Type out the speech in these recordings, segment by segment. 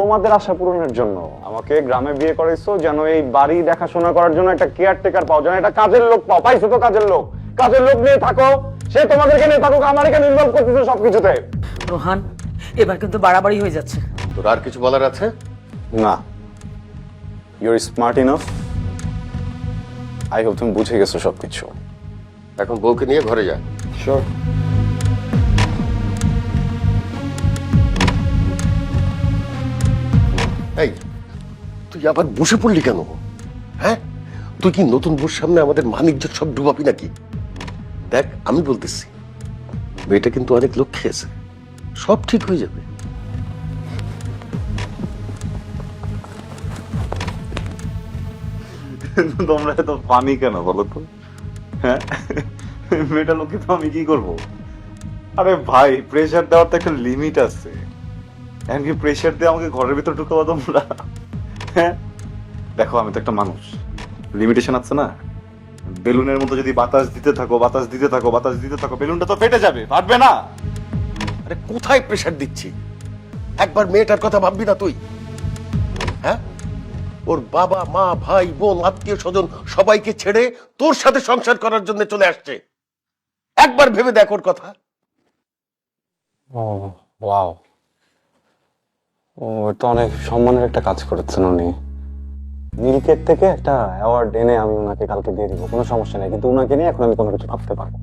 তোমাদের আশা পূরণের জন্য। আমাকে গ্রামে বিয়ে করাইছো যেন এই বাড়ি দেখাশোনা করার জন্য একটা কেয়ারটেকার পাও যেন একটা কাজের লোক পাও। পাইছো তো কাজের লোক। কাজের লোক নিয়ে থাকো। সে তোমাদেরকে নিয়ে থাকুক আমার এখানে ইনভলভ করতেছে সবকিছুতে। রোহান এবার কিন্তু বাড়াবাড়ি হয়ে যাচ্ছে। তোর আর কিছু বলার আছে? না। Your smart enough I hope তুমি বুঝে গেছো সবকিছু। এখন বউকে নিয়ে ঘরে যা। শিওর এই, তুই আবার বসে পড়লি কেন? হ্যাঁ? তুই কি নতুন বউর সামনে আমাদের মানিজ্য সব ডুবাবি নাকি? দেখ, আমি বলতেছি, মেয়েটা কিন্তু অনেক লোক খেয়েছে। সব ঠিক হয়ে যাবে। তোমরা এত ফানি কেন বলো তো? হ্যাঁ? মেয়েটা লোকে তো আমি কি করব? আরে ভাই প্রেশার দেওয়ার তো একটা লিমিট আছে। এমনকি প্রেশার দিয়ে আমাকে ঘরের ভিতর ঢুকাবো তোমরা। হ্যাঁ? দেখো, আমি তো একটা মানুষ। লিমিটেশন আছে না? বেলুনের মতো যদি বাতাস দিতে থাকো, বাতাস দিতে থাকো, বাতাস দিতে থাকো, বেলুনটা তো ফেটে যাবে, ফাটবে না। আরে, কোথায় প্রেশার দিচ্ছি? একবার মেয়েটার কথা ভাববি না তুই। হ্যাঁ? ওর বাবা, মা, ভাই, বোন, আত্মীয় স্বজন সবাইকে ছেড়ে তোর সাথে সংসার করার জন্য চলে আসছে। একবার ভেবে দেখ ওর কথা। ও ওয়াও ও, তো অনেক সম্মানের একটা কাজ করেছেন উনি। মিল্কের থেকে একটা অ্যাওয়ার্ড এনে আমি ওনাকে কালকে দিয়ে দিব, কোনো সমস্যা নেই। কিন্তু ওনাকে নিয়ে এখন আমি কোনো কিছু ভাবতে পারব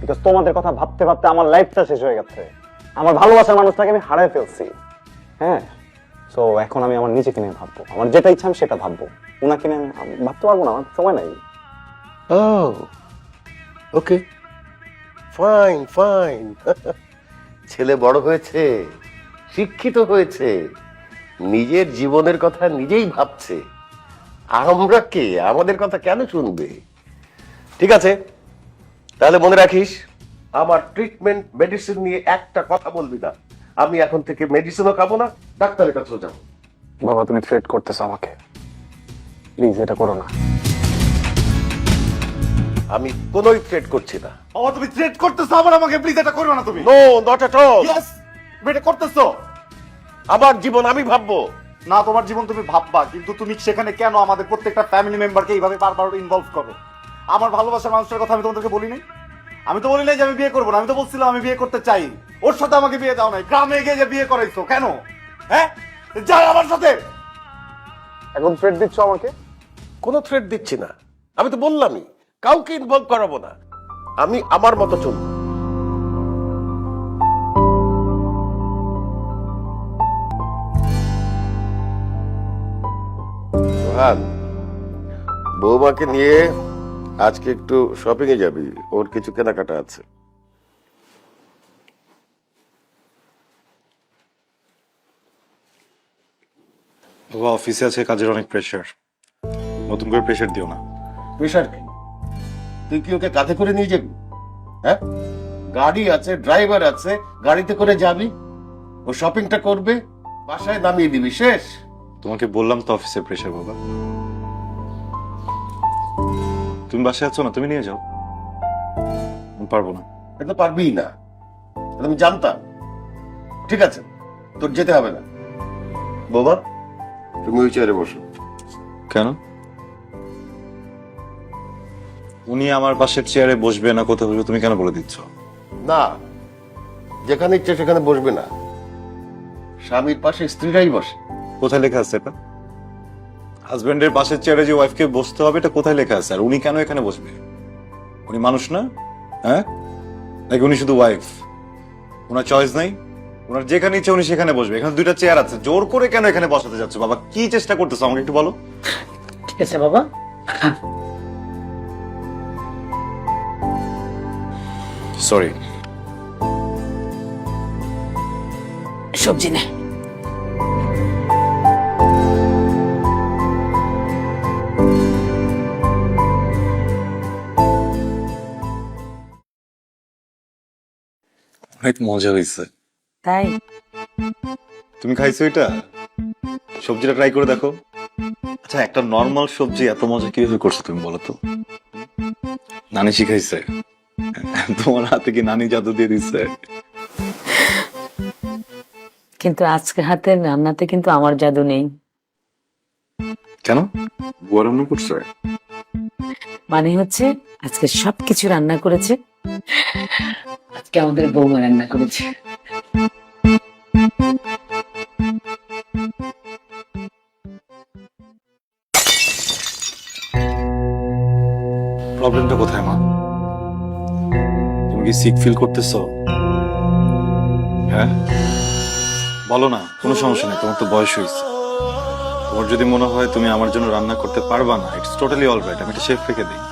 বিকজ তোমাদের কথা ভাবতে ভাবতে আমার লাইফটা শেষ হয়ে গেছে। আমার ভালোবাসার মানুষটাকে আমি হারায় ফেলছি। হ্যাঁ? সো এখন আমি আমার নিজেকে নিয়ে ভাববো। আমার যেটা ইচ্ছা আমি সেটা ভাববো। ওনাকে নিয়ে আমি ভাবতে পারব না, আমার সময় নাই। ও ওকে ফাইন ফাইন ছেলে বড় হয়েছে। শিক্ষিত হয়েছে। নিজের জীবনের কথা নিজেই ভাবছে। আমরা কে? আমাদের কথা কেন শুনবে? ঠিক আছে? তাহলে মনে রাখিস আমার ট্রিটমেন্ট মেডিসিন নিয়ে একটা কথা বলবি না। আমি এখন থেকে মেডিসিনও খাব না ডাক্তারের কাছেও যাব। বাবা তুমি থ্রেট করতেছো আমাকে। প্লিজ এটা করো না। আমি কোনোই থ্রেট করছি না। বাবা তুমি থ্রেট করতেছো আবার আমাকে প্লিজ এটা করো না তুমি। No not at all yes এটা করতেছো? আমার জীবন আমি ভাববো। না তোমার জীবন তুমি ভাববা কিন্তু তুমি সেখানে কেন আমাদের প্রত্যেকটা ফ্যামিলি মেম্বারকে এইভাবে বারবার ইনভলভ করো? আমার ভালোবাসার মানুষটার কথা আমি তোমাদেরকে বলি নাই? আমি তো বলি নাই যে আমি বিয়ে করব না আমি তো বলছিলাম আমি বিয়ে করতে চাই। ওর সাথে আমাকে বিয়ে দাও নাই গ্রামে গিয়ে যে বিয়ে করাইছো কেন? হ্যাঁ? যাই আমার সাথে! এখন থ্রেট দিচ্ছ আমাকে? কোনো থ্রেট দিচ্ছি না। আমি তো বললামই কাউকে ইনভলভ করাবো না। আমি আমার মতো চলবো। রোহান বৌমাকে নিয়ে আজকে একটু শপিং এ যাবি। ওর কিছু কেনাকাটা আছে। বাবা অফিসে আছে কাজের অনেক প্রেশার নতুন করে প্রেশার দিও না। প্রেশার কি? তুই কি ওকে কাঁধে করে নিয়ে যাবি? হ্যাঁ? গাড়ি আছে ড্রাইভার আছে গাড়িতে করে যাবি? ও শপিংটা করবে বাসায় নামিয়ে দিবি শেষ। তোমাকে বললাম তো অফিসের প্রেশার বাবা। তুমি বাসায় আছো না? তুমি নিয়ে যাও। পারব না। এটা পারবিই না। আমি জানতাম। ঠিক আছে তোর যেতে হবে না। বাবা? তুমি ওই চেয়ারে বসো। কেন? উনি আমার পাশের চেয়ারে বসবে না কোথাও বসবে তুমি কেন বলে দিচ্ছ? না যেখানে ইচ্ছে সেখানে বসবে না। স্বামীর পাশে স্ত্রীরাই বসে। কোথায় লেখা আছে এটা? হাজবেন্ডের পাশের চেয়ারে যে ওয়াইফকে বসতে হবে এটা কোথায় লেখা আছে? আর উনি কেন এখানে বসবে? উনি মানুষ না? হ্যাঁ? নাকি উনি শুধু ওয়াইফ ওনার চয়েস নাই? ওনার যেখানে ইচ্ছে উনি সেখানে বসবে। এখানে দুইটা চেয়ার আছে। জোর করে কেন এখানে বসাতে যাচ্ছে? বাবা কি চেষ্টা করতেছো আমাকে একটু বলো। ঠিক আছে বাবা। সরি সবজি নে। অনেক মজা হয়েছে তাই? তুমি খাইছো এটা? সবজিটা ট্রাই করে দেখো। আচ্ছা একটা নর্মাল সবজি এত মজা কীভাবে করছ তুমি বলো তো? নানি শিখাইছে। তোমার হাতে কি নানি জাদু দিয়ে দিচ্ছে কিন্তু আজকে হাতে রান্নাতে কিন্তু আমার জাদু নেই। কেন? বুয়া রান্না করছে? মানে হচ্ছে আজকে সবকিছু রান্না করেছে। আজকে আমাদের বৌমা রান্না করেছে। প্রবলেমটা কোথায়, মা? তুমি কি সিক ফিল করতেছো? হ্যাঁ? বলো না, কোনো সমস্যা নেই, তোমার তো বয়স হয়েছে। তোমার যদি মনে হয় তুমি আমার জন্য রান্না করতে পারবা না ইটস টোটালি অল রাইট আমি একটা শেফ রেখে দিই।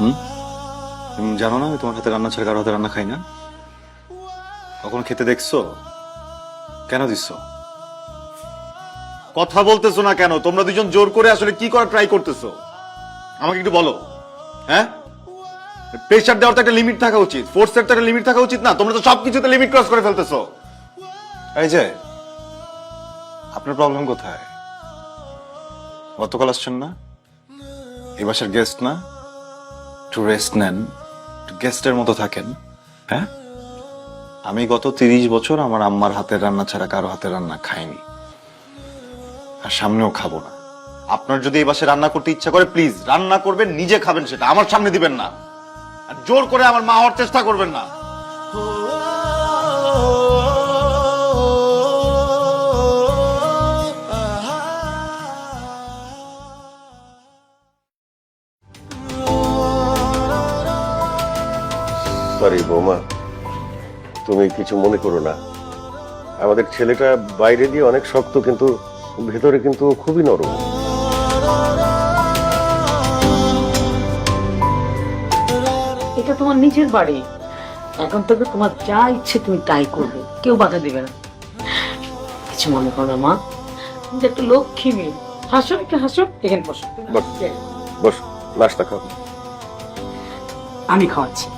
হুম? তুমি জানো না, তোমার হাতে রান্না ছাড়া কারও হাতে রান্না খাই না? কখনো খেতে দেখছ? কেন দিচ্ছ? কথা বলতেছো না কেন? তোমরা দুজন জোর করে আসলে কি করা ট্রাই করতেছো? আমাকে একটু বলো। হ্যাঁ? প্রেশার দেওয়ার তো একটা লিমিট থাকা উচিত। ফোর্সের তো একটা লিমিট থাকা উচিত না? তোমরা তো সবকিছুতে লিমিট ক্রস করে ফেলতেছো। এই যে, আপনার প্রবলেম কোথায়? গতকাল আসছেন না? এই বাসার গেস্ট না? একটু রেস্ট নেন। গেস্টের মতো থাকেন। হ্যাঁ? আমি গত তিরিশ বছর আমার আম্মার হাতের রান্না ছাড়া কারও হাতের রান্না খাইনি। আর সামনেও খাব না। আপনার যদি এই বাসে রান্না করতে ইচ্ছা করে, প্লিজ রান্না করবেন, নিজে খাবেন সেটা। আমার সামনে দিবেন না। আর জোর করে আমার মা হওয়ার চেষ্টা করবেন না। তুমি কিছু মনে করো না। আমাদের ছেলেটা বাইরে দিয়ে অনেক শক্ত কিন্তু ভেতরে কিন্তু খুবই নরম। এটা তোমার নিজের বাড়ি। এখন থেকে তোমার যা ইচ্ছে তুমি তাই করবে। কেউ বাধা দেবে না। কিছু মনে করো না মা। তুমি একটা লক্ষ্মী মেয়ে। হাসো একটু হাসো। এখানে বসো। বস বস নাস্তা খাও। আমি খাওয়াচ্ছি।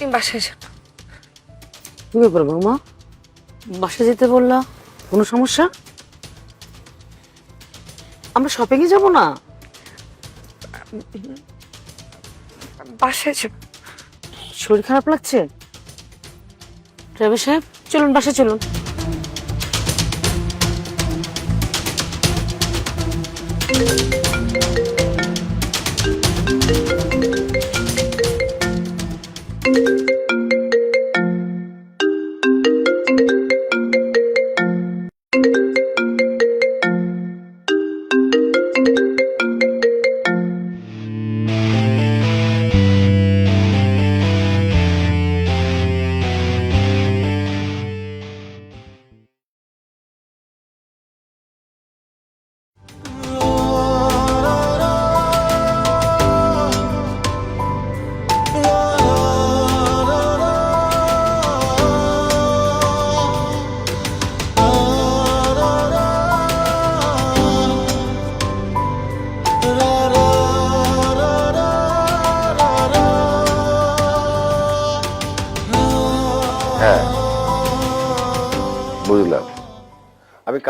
আপনি বাসায় যান কি ব্যাপার বৌমা? বাসা যেতে বললা? কোনো সমস্যা? আমরা শপিং এ যাব না? বাসায় যাব। শরীর খারাপ লাগছে? ড্রাইভার সাহেব চলুন বাসা চলুন। হ্যাঁ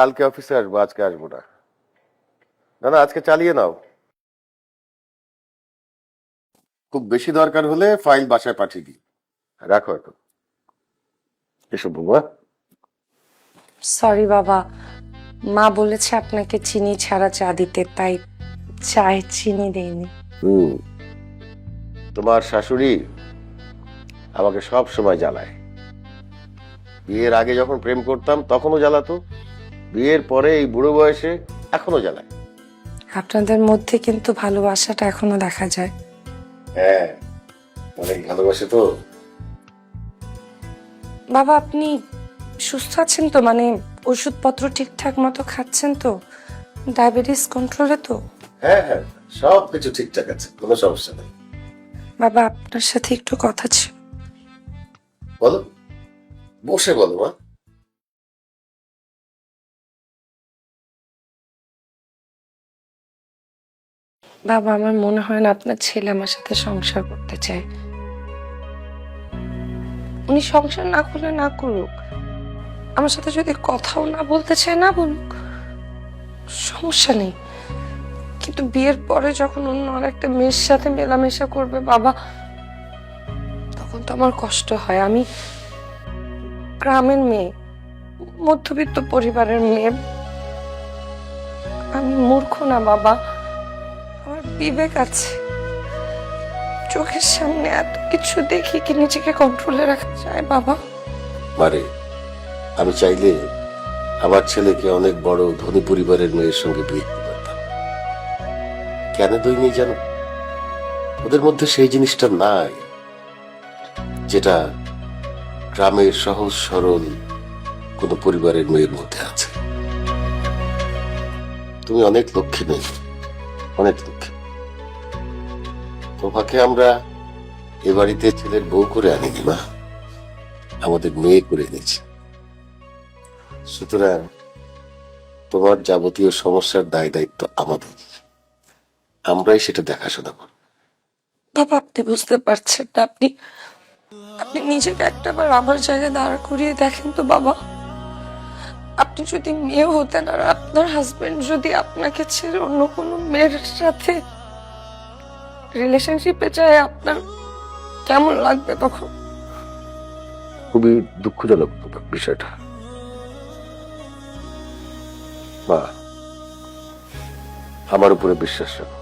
কালকে অফিসে আসব আজকে আসব না। না না আজকে চালিয়ে নাও। খুব বেশি দরকার হলে ফাইল বাসায় পাঠিয়ে দিই রাখো এখন। এসো বৌমা। সরি বাবা। মা বলেছে আপনাকে চিনি ছাড়া চা দিতে তাই চায়ে চিনি দেয়নি হুম। তোমার শাশুড়ি আমাকে সব সময় জ্বালায়। বিয়ের আগে যখন প্রেম করতাম তখনও জ্বালাতো। বিয়ের পরে এই বুড়ো বয়সে এখনও জ্বালায়। আপনাদের মধ্যে কিন্তু ভালোবাসাটা এখনও দেখা যায়। হ্যাঁ অনেক ভালোবাসে তো। বাবা আপনি সুস্থ আছেন তো? মানে ওষুধপত্র ঠিকঠাক মতো খাচ্ছেন তো? ডায়াবেটিস কন্ট্রোলে তো? হ্যাঁ হ্যাঁ সব কিছু ঠিকঠাক আছে কোনো সমস্যা নেই। বাবা আপনার সাথে একটু কথা ছিল। বলো বসে বলো মা। বাবা, আমার মনে হয় না আপনার ছেলে আমার সাথে সংসার করতে চায়। উনি সংসার না করলে না করুক। আমার সাথে যদি কথাও না বলতে চায়, না বলুক, সমস্যা নেই। কিন্তু বিয়ের পরে যখন অন্য আরেকটা মেয়ের সাথে মেলামেশা করবে বাবা, তখন তো আমার কষ্ট হয়। আমি গ্রামের মেয়ে, মধ্যবিত্ত পরিবারের মেয়ে। আমি মূর্খ না বাবা। আমার বিবেক আছে। চোখের সামনে এত কিছু দেখি কি নিজেকে কন্ট্রোলে রাখা যায়, বাবা? মারে, আমি চাইলে আমার ছেলেকে অনেক বড় ধনী পরিবারের মেয়ের সঙ্গে বিয়ে দিতে পারতাম। কেন দইনি জানো? ওদের মধ্যে সেই জিনিসটা নাই, যেটা গ্রামের সহজ সরল কোনো পরিবারের মেয়ের মধ্যে আছে। তুমি অনেক লক্ষ্মী নেই অনেক লক্ষ্মী তোমাকে আমরা এ বাড়িতে ছেলের বউ করে আনিনি, মা। আমাদের মেয়ে করে এনেছি। সুতরাং তোমার যাবতীয় সমস্যার দায় দায়িত্ব আমাদের। আমরাই সেটা দেখাশোনা করব। বাবা, আপনি বুঝতে পারছেন না, আপনি আপনি নিজেকে একটাবার আমার জায়গায় দাঁড় করিয়ে দেখেন তো বাবা। আপনি যদি মেয়ে হতেন আর আপনার হাজবেন্ড যদি আপনাকে ছেড়ে অন্য কোনো মেয়ের সাথে রিলেশনশিপে যায়, আপনার কেমন লাগবে তখন? খুবই দুঃখজনক বিষয়টা। মা, আমার উপরে বিশ্বাস রাখো।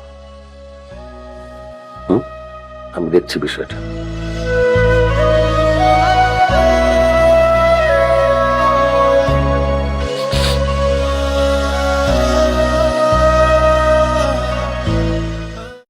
আমি দেখছি বিষয়টা।